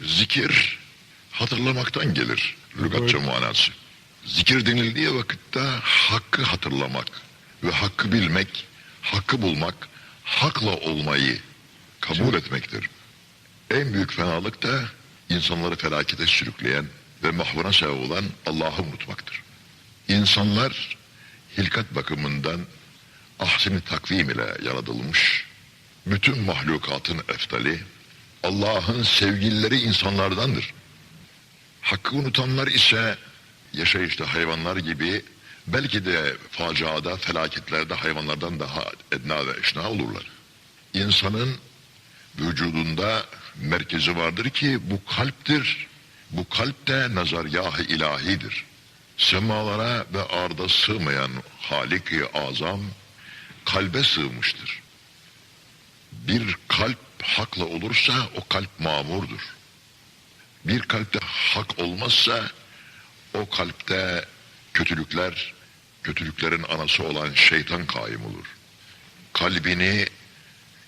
Zikir hatırlamaktan gelir lügatça manası. Zikir denildiği vakitte hakkı hatırlamak ve hakkı bilmek, hakkı bulmak, hakla olmayı kabul etmektir. En büyük fenalık da insanları felakete sürükleyen ve mahvına sebep olan Allah'ı unutmaktır. İnsanlar hilkat bakımından ahseni takvim ile yaratılmış, bütün mahlukatın eftali, Allah'ın sevgilileri insanlardandır. Hakkı unutanlar ise yaşayışta hayvanlar gibi belki de faciada, felaketlerde hayvanlardan daha edna ve eşna olurlar. İnsanın vücudunda merkezi vardır ki bu kalptir. Bu kalp de nazargah-ı ilahidir. Semalara ve arda sığmayan Halik-i Azam kalbe sığmıştır. Bir kalp hakla olursa o kalp mamurdur. Bir kalpte hak olmazsa o kalpte kötülükler, kötülüklerin anası olan şeytan kaim olur. Kalbini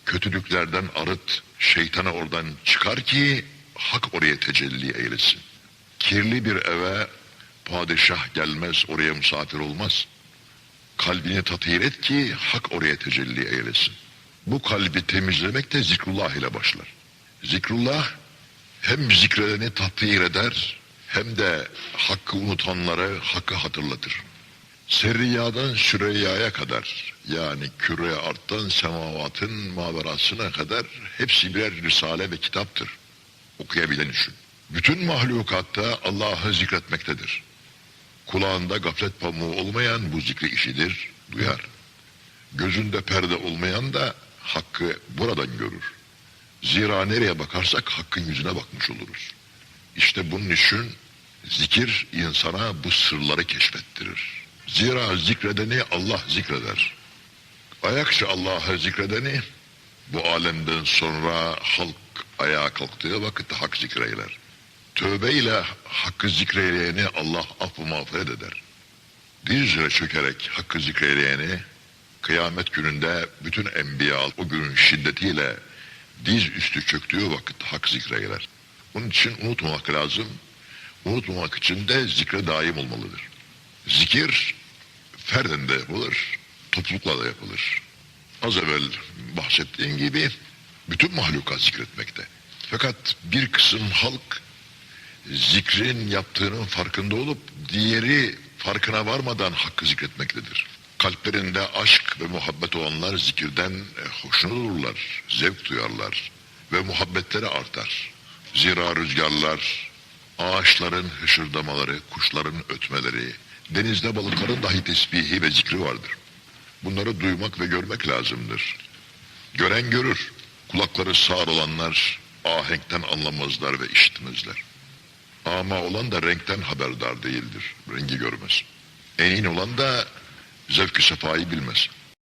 kötülüklerden arıt, şeytana oradan çıkar ki hak oraya tecelli eylesin. Kirli bir eve padişah gelmez, oraya misafir olmaz. Kalbini tathir et ki hak oraya tecelli eylesin. Bu kalbi temizlemek de zikrullah ile başlar. Zikrullah hem zikredeni tathir eder hem de hakkı unutanları hakkı hatırlatır. Serriyadan Süreyya'ya kadar yani küre arttan semavatın maverasına kadar hepsi birer risale ve kitaptır. Okuyabilen için. Bütün mahlukatta Allah'ı zikretmektedir. Kulağında gaflet pamuğu olmayan bu zikri işidir, duyar. Gözünde perde olmayan da hakkı buradan görür. Zira nereye bakarsak hakkın yüzüne bakmış oluruz. İşte bunun için zikir insana bu sırları keşfettirir. Zira zikredeni Allah zikreder. Ayakça Allah'ı zikredeni bu alemden sonra halk ayağa kalktığı vakitte hak zikreyler. Tövbe ile hakkı zikreyeni Allah affı mağfiret eder. Diz çökerek hakkı zikreyeni kıyamet gününde bütün enbiya o günün şiddetiyle diz üstü çöktüğü vakit hak zikreyler. Bunun için unutmamak lazım. Unutmamak için de zikre daim olmalıdır. Zikir ferden de yapılır, toplulukla da yapılır. Az evvel bahsettiğim gibi bütün mahlukat zikretmekte. Fakat bir kısım halk zikrin yaptığının farkında olup diğeri farkına varmadan hakkı zikretmektedir. Kalplerinde aşk ve muhabbet olanlar zikirden e, hoşnut olurlar, zevk duyarlar ve muhabbetleri artar. Zira rüzgarlar, ağaçların hışırdamaları, kuşların ötmeleri, denizde balıkların dahi tesbihi ve zikri vardır. Bunları duymak ve görmek lazımdır. Gören görür, kulakları sağır olanlar ahenkten anlamazlar ve işitmezler. Ama olan da renkten haberdar değildir, rengi görmez. Enin olan da zevk-i sefayı bilmez.